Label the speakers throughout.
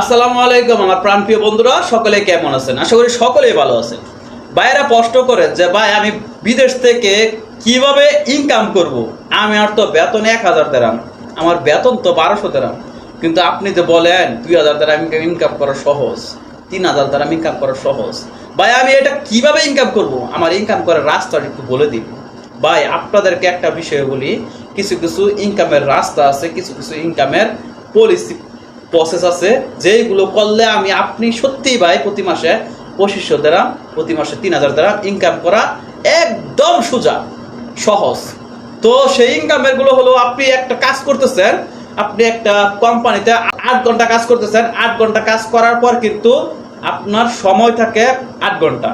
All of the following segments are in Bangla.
Speaker 1: আসসালামু আলাইকুম আমার প্রাণপ্রিয় বন্ধুরা, সকলে কেমন আছেন? আশা করি সকলেই ভালো আছেন। ভাইয়েরা প্রশ্ন করেন যে, ভাই, আমি বিদেশ থেকে কীভাবে ইনকাম করব? আমি আর তো বেতন এক হাজার দেরাম। আমার বেতন তো বারোশো দেরাম। কিন্তু আপনি যে বলেন, দুই হাজার দ্বারা ইনকাম করা সহজ, তিন হাজার দ্বারা ইনকাম করা সহজ। ভাই, আমি এটা কীভাবে ইনকাম করব? আমার ইনকাম করার রাস্তাটা একটু বলে দিন। ভাই, আপনাদেরকে একটা বিষয় বলি, কিছু কিছু ইনকামের রাস্তা আছে, কিছু কিছু ইনকামের পলিসি প্রসেস আছে যেগুলো করলে আমি আপনি সত্যিই ভাই প্রতি মাসে পঁচিশশো দ্বারা প্রতি মাসে তিন হাজার দ্বারা ইনকাম করা একদম সোজা, সহজ। তো সেই ইনকামেরগুলো হলো আপনি একটা কাজ করতেছেন, আপনি একটা কোম্পানিতে আট ঘণ্টা কাজ করতেছেন, আট ঘণ্টা কাজ করার পর কিন্তু আপনার সময় থাকে আট ঘণ্টা।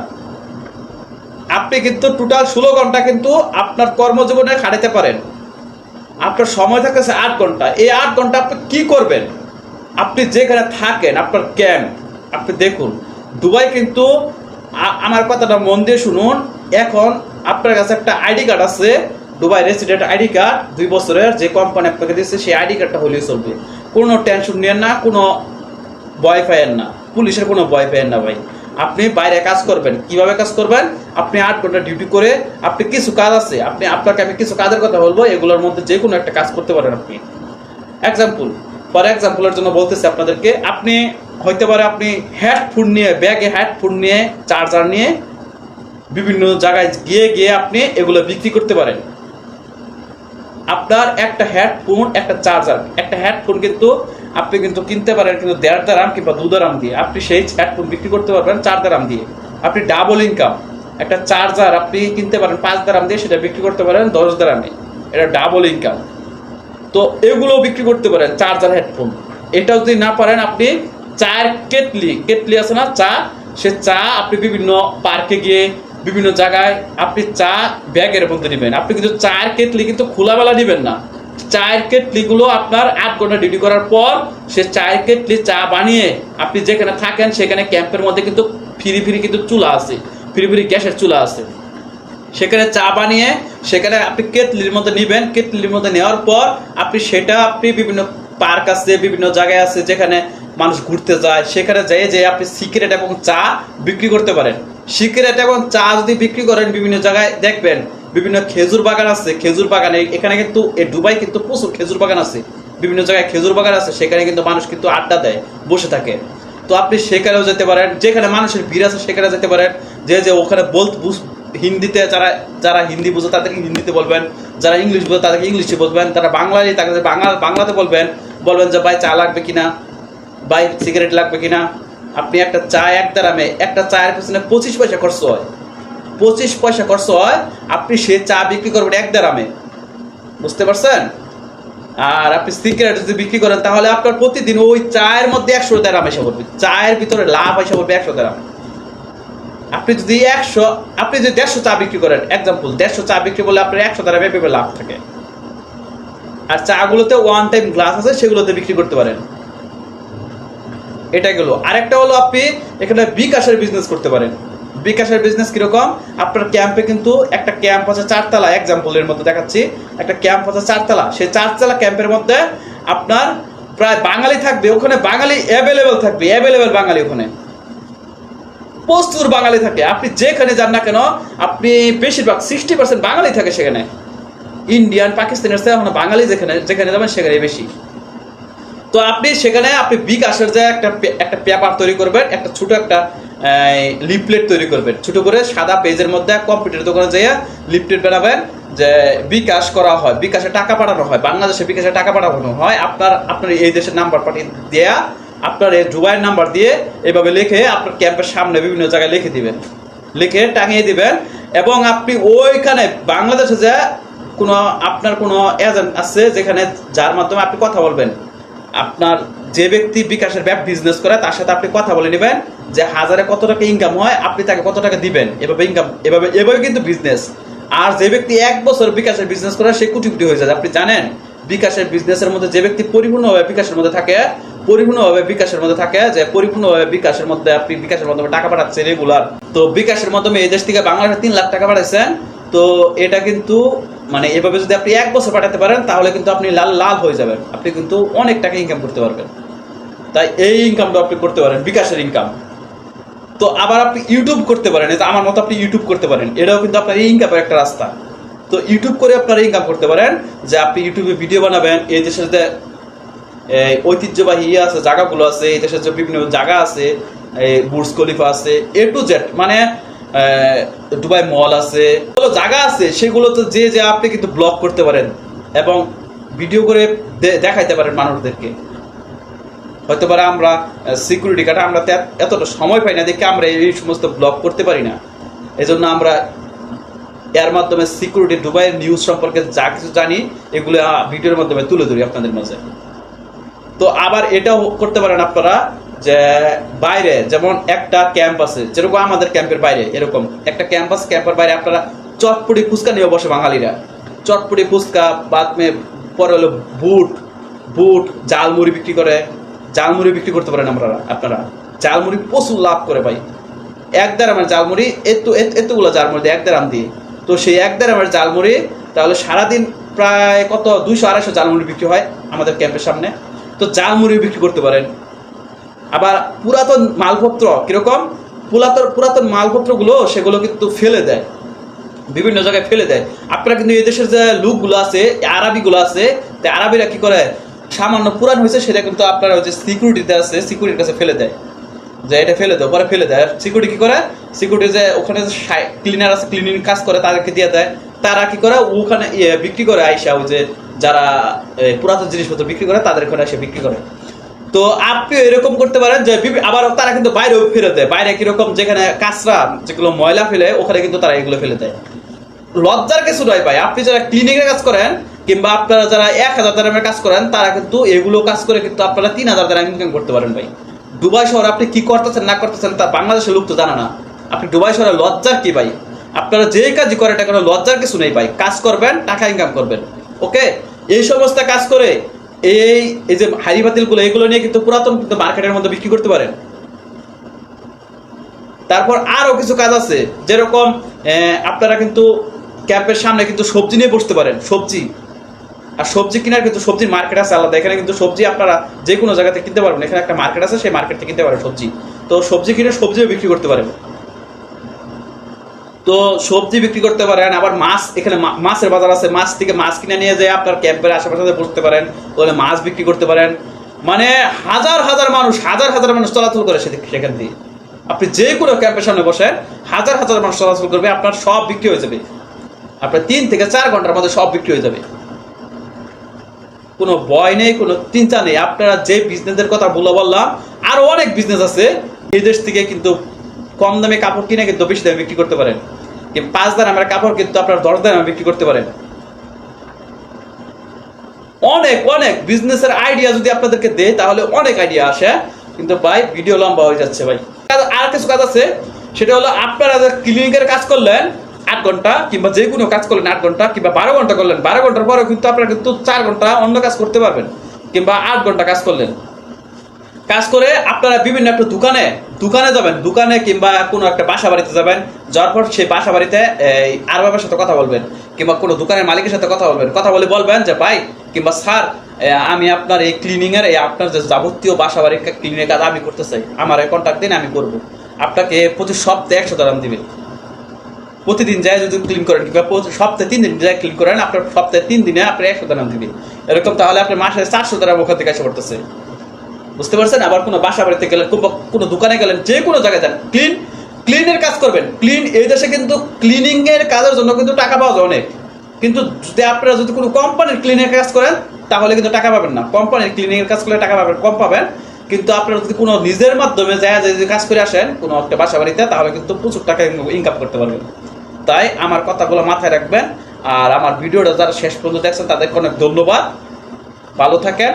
Speaker 1: আপনি কিন্তু টোটাল ষোলো ঘণ্টা কিন্তু আপনার কর্মজীবনে খাটাতে পারেন। আপনার সময় থাকতেছে আট ঘণ্টা, এই আট ঘণ্টা আপনি কি করবেন? আপনি যেখানে থাকেন, আপনার ক্যাম্প আপনি দেখুন, দুবাই কিন্তু আমার কথাটা মন দিয়ে শুনুন। এখন আপনার কাছে একটা আইডি কার্ড আছে, দুবাই রেসিডেন্ট আইডি কার্ড, দুই বছরের যে কোম্পানি আপনাকে দিচ্ছে সেই আইডি কার্ডটা হলেই চলবে। কোনো টেনশন নিয়েন না, কোনো ভয় পাইয়েন না। পুলিশের কোনো ভয় পাইয়েন না ভাই। আপনি বাইরে কাজ করবেন। কীভাবে কাজ করবেন? আপনি আট ঘণ্টা ডিউটি করে আপনি কিছু কাজ আছে, আপনি আপনাকে আমি কিছু কাজের কথা বলব, এগুলোর মধ্যে যে কোনো একটা কাজ করতে পারেন আপনি। এক্সাম্পল ফর এক্সাম্পলের জন্য বলতেছি আপনাদেরকে, আপনি হইতে পারে আপনি হেডফোন নিয়ে ব্যাগে হেডফোন নিয়ে চার্জার নিয়ে বিভিন্ন জায়গায় গিয়ে গিয়ে আপনি এগুলো বিক্রি করতে পারেন। আপনার একটা হেডফোন একটা চার্জার একটা হেডফোন কিন্তু আপনি কিন্তু কিনতে পারেন কিন্তু দেড় দারাম কিংবা দু দারাম দিয়ে। আপনি সেই হেডফোন বিক্রি করতে পারবেন চার দারাম দিয়ে। আপনি ডাবল ইনকাম একটা চার্জার আপনি কিনতে পারেন পাঁচ দারাম দিয়ে, সেটা বিক্রি করতে পারেন দশ দারামে এটা ডাবল ইনকাম তো এগুলো বিক্রি করতে পারেন, চার্জার হেডফোন। এটাও যদি না পারেন আপনি চায়ের কেটলি কেটলি আছে না, চা, সে চা আপনি বিভিন্ন পার্কে গিয়ে বিভিন্ন জায়গায় আপনি চা ব্যাগের মধ্যে নেবেন। আপনি কিন্তু চায়ের কেটলি কিন্তু খোলাবেলা নেবেন না। চায়ের কেটলিগুলো আপনার আট ঘণ্টা ডিউটি করার পর সে চায়ের কেটলি, চা বানিয়ে আপনি যেখানে থাকেন সেখানে ক্যাম্পের মধ্যে কিন্তু ফিরি ফিরি কিন্তু চুলা আছে। ফিরি ফিরি গ্যাসের চুলা আছে। সেখানে চা বানিয়ে, সেখানে আপনি কেতলির মধ্যে নিবেন। কেটলির মধ্যে নেওয়ার পর আপনি সেটা আপনি বিভিন্ন পার্ক আছে, বিভিন্ন জায়গায় আছে যেখানে মানুষ ঘুরতে যায়। সেখানে যেয়ে যে আপনি সিগারেট এবং চা বিক্রি করতে পারেন। সিগারেট এবং চা যদি বিক্রি করেন বিভিন্ন জায়গায়, দেখবেন বিভিন্ন খেজুর বাগান আছে। খেজুর বাগানে এখানে কিন্তু এই দুবাই কিন্তু প্রচুর খেজুর বাগান আছে। বিভিন্ন জায়গায় খেজুর বাগান আছে, সেখানে কিন্তু মানুষ কিন্তু আড্ডা দেয়, বসে থাকে। তো আপনি সেখানেও যেতে পারেন। যেখানে মানুষের ভিড় আছে, সেখানে যেতে পারেন। যে যে ওখানে বুঝ- হিন্দিতে যারা যারা হিন্দি বোঝে তাদেরকে হিন্দিতে বলবেন, যারা ইংলিশ বোঝে তাদেরকে ইংলিশে বলবেন তারা বাংলায় তাদের বাংলা, বাংলাতে বলবেন বলবেন যে, ভাই, চা লাগবে কিনা? ভাই, সিগারেট লাগবে কিনা? আপনি একটা চা এক দারামে, একটা চায়ের পিছনে পঁচিশ পয়সা খরচ হয়। পঁচিশ পয়সা খরচ হয়, আপনি সে চা বিক্রি করবেন এক দারামে। বুঝতে পারছেন? আর আপনি সিগারেট যদি বিক্রি করেন, তাহলে আপনার প্রতিদিন ওই চায়ের মধ্যে একশো দেরাম এসে পড়বে। চায়ের ভিতরে লাভ এসে পড়বে একশো দেরাম। আপনি যদি একশো, আপনি যদি দেড়শো চা বিক্রি করেন এক্সাম্পল দেড়শো চা বিক্রি করলে আপনার একশো দ্বারা এভাবে লাভ থাকে। আর চাগুলোতে ওয়ান টাইম গ্লাস আছে, সেগুলোতে বিক্রি করতে পারেন। এটা গেল আরেকটা হলো আপনি এখানে বিকাশের বিজনেস করতে পারেন। বিকাশের বিজনেস কীরকম? আপনার ক্যাম্পে কিন্তু একটা ক্যাম্প আছে চারতলা এক্সাম্পলের মধ্যে দেখাচ্ছি। একটা ক্যাম্প আছে চারতলা। সেই চারতলা ক্যাম্পের মধ্যে আপনার প্রায় বাঙালি থাকবে, ওখানে বাঙালি অ্যাভেলেবেল থাকবে অ্যাভেলেবেল বাঙালি ওখানে। প্রচুর বাঙালি থাকে। আপনি যেখানে যান না কেন, আপনি বেশিরভাগ সিক্সটি পার্সেন্ট বাঙালি থাকে সেখানে। ইন্ডিয়ান পাকিস্তানের চেয়ে এখন বাঙালি যেখানে যেখানে যাবেন সেখানে বেশি। তো আপনি সেখানে আপনি বিকাশের যে একটা একটা পেপার তৈরি করবেন, একটা ছোট একটা লিফলেট তৈরি করবেন। ছোট করে সাদা পেজের মধ্যে কম্পিউটার দোকানে যেয়ে লিফলেট বানাবেন, যে বিকাশ করা হয়। বিকাশে টাকা পাঠানো হয়। বাংলাদেশে বিকাশে টাকা পাঠানো হয়। আপনার আপনার এই দেশের নাম্বার পাঠিয়ে দেয়া আপনার এই জুবাইয়ের নাম্বার দিয়ে এভাবে লিখে আপনার ক্যাম্পের সামনে বিভিন্ন জায়গায় লিখে দিবেন। লিখে টাঙিয়ে দিবেন এবং আপনি ওইখানে বাংলাদেশে যে কোনো আপনার কোনো এজেন্ট আছে যেখানে যার মাধ্যমে আপনি কথা বলবেন, আপনার যে ব্যক্তি বিকাশের ব্যাপ বিজনেস করে তার সাথে আপনি কথা বলে নেবেন যে হাজারে কত টাকা ইনকাম হয়, আপনি তাকে কত টাকা দিবেন, এভাবে ইনকাম এভাবে এভাবে কিন্তু বিজনেস আর যে ব্যক্তি এক বছর বিকাশের বিজনেস করে, সে কোটি কোটি হয়ে যায়। আপনি জানেন বিকাশের বিজনেসের মধ্যে যে ব্যক্তি পরিপূর্ণভাবে বিকাশের মধ্যে থাকে, পরিপূর্ণভাবে বিকাশের মধ্যে থাকে, যে পরিপূর্ণভাবে বিকাশের মধ্যে আপনি বিকাশের মাধ্যমে টাকা পাঠাচ্ছেন রেগুলার তো বিকাশের মাধ্যমে এই দেশ থেকে বাংলাদেশে তিন লাখ টাকা পাঠাচ্ছেন তো এটা কিন্তু মানে এভাবে যদি আপনি এক বছর পাঠাতে পারেন, তাহলে কিন্তু আপনি লাল লাল হয়ে যাবেন। আপনি কিন্তু অনেক টাকা ইনকাম করতে পারবেন। তাই এই ইনকামটা আপনি করতে পারেন, বিকাশের ইনকাম তো আবার আপনি ইউটিউব করতে পারেন আমার মতো আপনি ইউটিউব করতে পারেন। এটাও কিন্তু আপনার ইনকামের একটা রাস্তা। তো ইউটিউব করে আপনারা ইনকাম করতে পারেন যে আপনি ইউটিউবে ভিডিও বানাবেন, এই দেশের যে ঐতিহ্যবাহী ইয়ে আছে, জায়গাগুলো আছে, এই দেশের যে বিভিন্ন জায়গা আছে এই বুর্জ খলিফা আছে এ টু জেড মানে দুবাই মল আছে জায়গা আছে, সেগুলোতে যে যে আপনি কিন্তু ব্লগ করতে পারেন এবং ভিডিও করে দেখাইতে পারেন মানুষদেরকে। হয়তো পারে আমরা সিকিউরিটি গার্ড আমরা এতটা সময় পাই না দেখে আমরা এই সমস্ত ব্লগ করতে পারি না। এজন্য আমরা এর মাধ্যমে সিকিউরিটি দুবাইয়ের নিউজ সম্পর্কে যা কিছু জানি, এগুলো ভিডিওর মাধ্যমে তুলে ধরি আপনাদের মাঝে। তো আবার এটাও করতে পারেন আপনারা যে বাইরে, যেমন একটা ক্যাম্প আছে, যেরকম আমাদের ক্যাম্পের বাইরে, এরকম। একটা ক্যাম্পাস ক্যাম্পের বাইরে আপনারা চটপটি ফুচকা নিয়ে বসে বাঙালিরা। চটপটি ফুচকা, বাদ মে, পরে হলো বুট বুট জালমুড়ি বিক্রি করে। জালমুড়ি বিক্রি করতে পারেন আমরা, আপনারা। জালমুড়ি প্রচুর লাভ করে ভাই। এক দেড়ামের জালমুড়ি এত, এত- এতগুলো জালমুড়ি এক দেড়াম দিয়ে। তো সেই এক দেড়ামের জালমুড়ি তাহলে সারাদিন প্রায় কত? দুইশো, আড়াইশো জালমুড়ি বিক্রি হয় আমাদের ক্যাম্পের সামনে। তো জালমুড়ি বিক্রি করতে পারেন। আবার পুরাতন মালপত্র কীরকম? পুরাতন পুরাতন মালপত্রগুলো, সেগুলো কিন্তু ফেলে দেয়। বিভিন্ন জায়গায় ফেলে দেয়। আপনারা কিন্তু এই দেশের যে লুকগুলো আছে, আরবিগুলো আছে, তো আরবিরা কি করে? সামান্য পুরান হয়েছে, সেটা কিন্তু আপনারা ওই যে সিকিউরিটিতে আছে সিকিউরিটির কাছে ফেলে দেয়। যে এটা ফেলে দেয় পরে ফেলে দেয়। সিকিউরিটি কি করে? সিকিউরিটি যে ওখানে ক্লিনার আছে ক্লিনিং কাজ করে, তাদেরকে দিয়ে দেয়। তারা কি করে? ওখানে ইয়ে বিক্রি করে আইসা ওই যে যারা পুরাতন জিনিসপত্র বিক্রি করে, তাদের ওখানে এসে বিক্রি করে। তো আপনি এরকম করতে পারেন যে আবার তারা কিন্তু বাইরেও ফেলে দেয়। বাইরে কীরকম যেখানে কাঁচরা, যেগুলো ময়লা ফেলে, ওখানে কিন্তু তারা এগুলো ফেলে দেয়। লজ্জার কিছু নয় ভাই। আপনি যারা ক্লিনিকের কাজ করেন, কিংবা আপনারা যারা এক হাজার দামের কাজ করেন, তারা কিন্তু এগুলো কাজ করে কিন্তু আপনারা তিন হাজার দাম ইনকাম করতে পারেন ভাই। দুবাই শহরে আপনি কি করতেছেন, না করতেছেন, তা বাংলাদেশের লোক তো জানে না। আপনি দুবাই শহরে লজ্জার কি ভাই? আপনারা যে কাজই করেন এটা কোনো লজ্জার কিছু নেই ভাই। কাজ করবেন, টাকা ইনকাম করবেন। ওকে এই সমস্ত কাজ করে এই এই যে হাড়ি বাতিলগুলো, এগুলো নিয়ে কিন্তু পুরাতন কিন্তু মার্কেটের মধ্যে বিক্রি করতে পারেন। তারপর আরও কিছু কাজ আছে। যেরকম আপনারা কিন্তু ক্যাম্পের সামনে কিন্তু সবজি নিয়ে বসতে পারেন, সবজি। আর সবজি কেনার কিন্তু সবজির মার্কেট আছে আলাদা। এখানে কিন্তু সবজি আপনারা যে কোনো জায়গাতে কিনতে পারবেন। এখানে একটা মার্কেট আছে, সেই মার্কেট থেকে কিনতে পারেন সবজি। তো সবজি কিনে সবজিও বিক্রি করতে পারেন। তো সবজি বিক্রি করতে পারেন, আবার মাছ এখানে মাছের বাজার আছে, মাছ থেকে মাছ কিনে নিয়ে যায় আপনার ক্যাম্পের আশেপাশে বসতে পারেন, তাহলে মাছ বিক্রি করতে পারেন। মানে হাজার হাজার মানুষ, হাজার হাজার মানুষ চলাচল করে সেখান দিয়ে। আপনি যে কোনো ক্যাম্পের সামনে বসেন হাজার হাজার মানুষ চলাচল করবে, আপনার সব বিক্রি হয়ে যাবে। আপনার তিন থেকে চার ঘণ্টার মধ্যে সব বিক্রি হয়ে যাবে। কোনো ভয় নেই, কোনো চিন্তা নেই। আপনারা যে বিজনেসের কথা বলে বললাম, আরও অনেক বিজনেস আছে। এই দেশ থেকে কিন্তু কম দামে কাপড় কিনে কিন্তু বেশি দামে বিক্রি করতে পারেন। পাঁচ দামের কাপড় কিন্তু আপনার দশ দামে বিক্রি করতে পারেন। অনেক অনেক বিজনেসের আইডিয়া যদি আপনাদেরকে দেয় তাহলে অনেক আইডিয়া আসে। কিন্তু ভাই ভিডিও লম্বা হয়ে যাচ্ছে ভাই। আর- কিছু কাজ আছে, সেটা হলো আপনারা ক্লিনিকের কাজ করলেন, আট ঘণ্টা, কিংবা যে কোনো কাজ করলেন আট ঘণ্টা, কিংবা বারো ঘণ্টা করলেন, বারো ঘণ্টার পরে কিন্তু আপনারা কিন্তু চার ঘণ্টা অন্য কাজ করতে পারবেন, কিংবা আট ঘণ্টা কাজ করলেন। কাজ করে আপনারা বিভিন্ন একটা দোকানে দোকানে যাবেন, দোকানে কিংবা কোনো একটা বাসা বাড়িতে যাবেন, যাওয়ার পর সেই বাসা বাড়িতে আরবাবের সাথে কথা বলবেন, কিংবা কোনো দোকানের মালিকের সাথে কথা বলবেন। কথা বলে বলবেন যে, ভাই, কিংবা স্যার আমি আপনার এই ক্লিনিংয়ের এই আপনার যে যাবতীয় বাসা বাড়ির ক্লিনিং কাজ আমি করতে চাই। আমার কন্ট্যাক্ট দিন, আমি করব। আপনাকে প্রতি সপ্তাহে একশো দাম দিবে। প্রতিদিন যায় যদি ক্লিন করেন, কিংবা সপ্তাহে তিন দিন যায় ক্লিন করেন, আপনার সপ্তাহে তিন দিনে আপনার একশো দাম দিবে। এরকম তাহলে আপনার মাসে চারশো দাম ওখান থেকে এসে পড়তেছে। বুঝতে পারছেন? আবার কোনো বাসা বাড়িতে গেলেন, কোনো- কোনো দোকানে গেলেন, যে কোনো জায়গায় যান ক্লিন ক্লিনের কাজ করবেন। ক্লিন এই দেশে কিন্তু ক্লিনিংয়ের কাজের জন্য কিন্তু টাকা পাওয়া যায় অনেক। কিন্তু যদি আপনারা যদি কোনো কোম্পানির ক্লিনের কাজ করেন, তাহলে কিন্তু টাকা পাবেন না। কোম্পানির ক্লিনিং এর কাজ করলে টাকা পাবেন, কম পাবেন। কিন্তু আপনারা যদি কোনো নিজের মাধ্যমে যায় যদি কাজ করে আসেন, কোনো একটা বাসা বাড়িতে, তাহলে কিন্তু প্রচুর টাকা ইনকাম করতে পারবেন। তাই আমার কথাগুলো মাথায় রাখবেন। আর আমার ভিডিওটা যারা শেষ পর্যন্ত দেখছেন, তাদেরকে অনেক ধন্যবাদ। ভালো থাকেন।